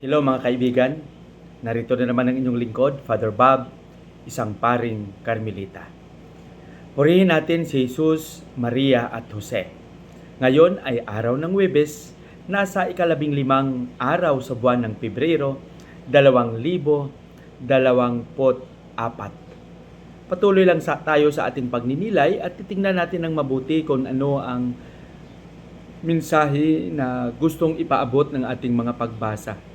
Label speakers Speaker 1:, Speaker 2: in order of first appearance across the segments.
Speaker 1: Hello mga kaibigan, narito na naman ang inyong lingkod, Father Bob, isang paring Carmelita. Purihin natin si Jesus, Maria at Jose. Ngayon ay araw ng Webes, nasa ikalabing limang araw sa buwan ng Pebrero, dalawang libo, dalawamput apat. Patuloy lang sa, tayo sa ating pagninilay at titingnan natin ng mabuti kung ano ang mensahe na gustong ipaabot ng ating mga pagbasa.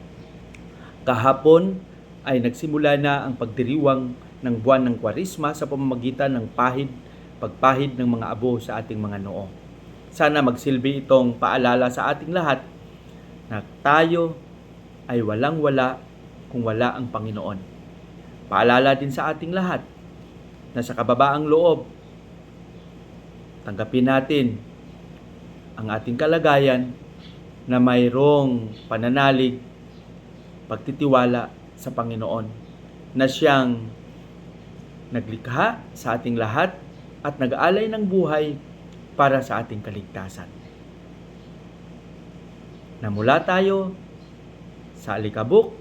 Speaker 1: Kahapon ay nagsimula na ang pagdiriwang ng buwan ng Kwarisma sa pamamagitan ng pahid, pagpahid ng mga abo sa ating mga noo. Sana magsilbi itong paalala sa ating lahat na tayo ay walang-wala kung wala ang Panginoon. Paalala din sa ating lahat na sa kababaang loob, tanggapin natin ang ating kalagayan na mayroong pananalig pagtitiwala sa Panginoon na siyang naglikha sa ating lahat at nag-aalay ng buhay para sa ating kaligtasan. Na mula tayo sa alikabok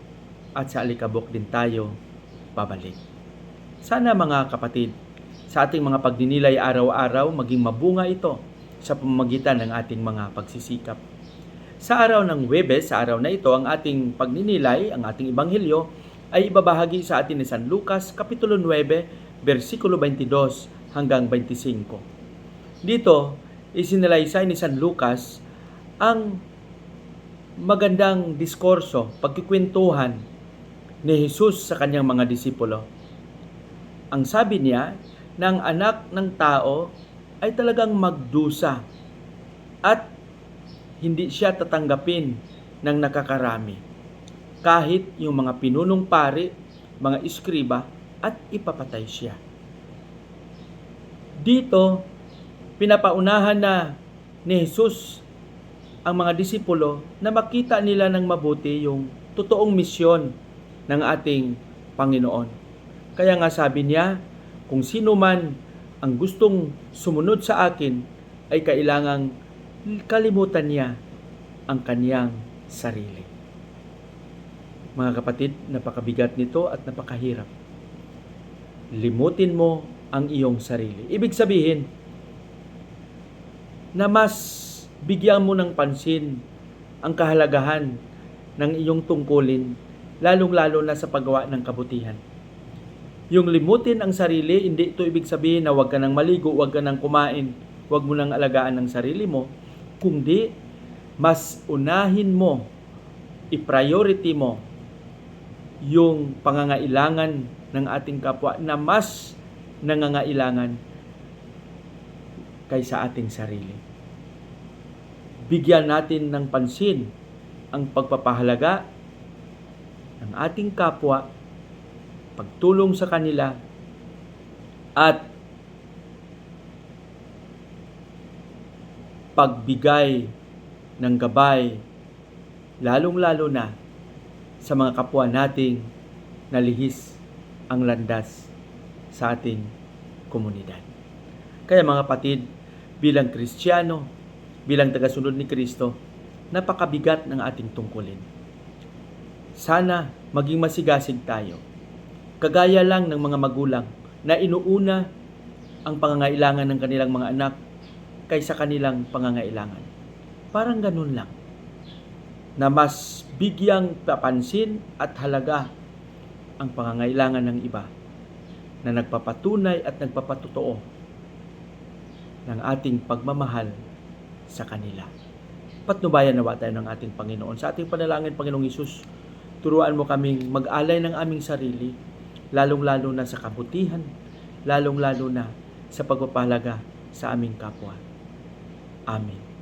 Speaker 1: at sa alikabok din tayo babalik. Sana mga kapatid, sa ating mga pagdinilay araw-araw maging mabunga ito sa pamamagitan ng ating mga pagsisikap sa araw ng Webes, sa araw na ito, ang ating pagninilay, ang ating ebanghelyo, ay ibabahagi sa atin ni San Lucas, Kapitulo 9, versikulo 22 hanggang 25. Dito, isinalaysay ni San Lucas ang magandang diskurso, pagkikwentuhan ni Jesus sa kanyang mga disipulo. Ang sabi niya, ng anak ng tao ay talagang magdusa at hindi siya tatanggapin ng nakakarami. Kahit yung mga pinunong pari, mga iskriba, at ipapatay siya. Dito, pinapaunahan na ni Jesus ang mga disipulo na makita nila ng mabuti yung totoong misyon ng ating Panginoon. Kaya nga sabi niya, kung sino man ang gustong sumunod sa akin ay kailangang kalimutan niya ang kaniyang sarili. Mga kapatid, napakabigat nito at napakahirap. Limutin mo ang iyong sarili. Ibig sabihin, na mas bigyan mo ng pansin ang kahalagahan ng iyong tungkulin, lalong-lalo na sa paggawa ng kabutihan. Yung limutin ang sarili, hindi ito ibig sabihin na huwag ka nang maligo, huwag ka nang kumain, huwag mo nang alagaan ng sarili mo, kundi mas unahin mo, i-priority mo yung pangangailangan ng ating kapwa na mas nangangailangan kaysa ating sarili. Bigyan natin ng pansin ang pagpapahalaga ng ating kapwa, pagtulong sa kanila, at pagbigay ng gabay, lalong-lalo na sa mga kapwa nating nalihis ang landas sa ating komunidad. Kaya mga kapatid, bilang Kristiyano, bilang tagasunod ni Kristo, napakabigat ng ating tungkulin. Sana maging masigasig tayo. Kagaya lang ng mga magulang na inuuna ang pangangailangan ng kanilang mga anak kaysa kanilang pangangailangan. Parang ganun lang. Na mas bigyang papansin at halaga ang pangangailangan ng iba na nagpapatunay at nagpapatotoo ng ating pagmamahal sa kanila. Patnubayan nawa tayo ng ating Panginoon. Sa ating panalangin, Panginoong Isus, turuan mo kaming mag-alay ng aming sarili, lalong-lalo na sa kabutihan, lalong-lalo na sa pagpapahalaga sa aming kapwa. Amen.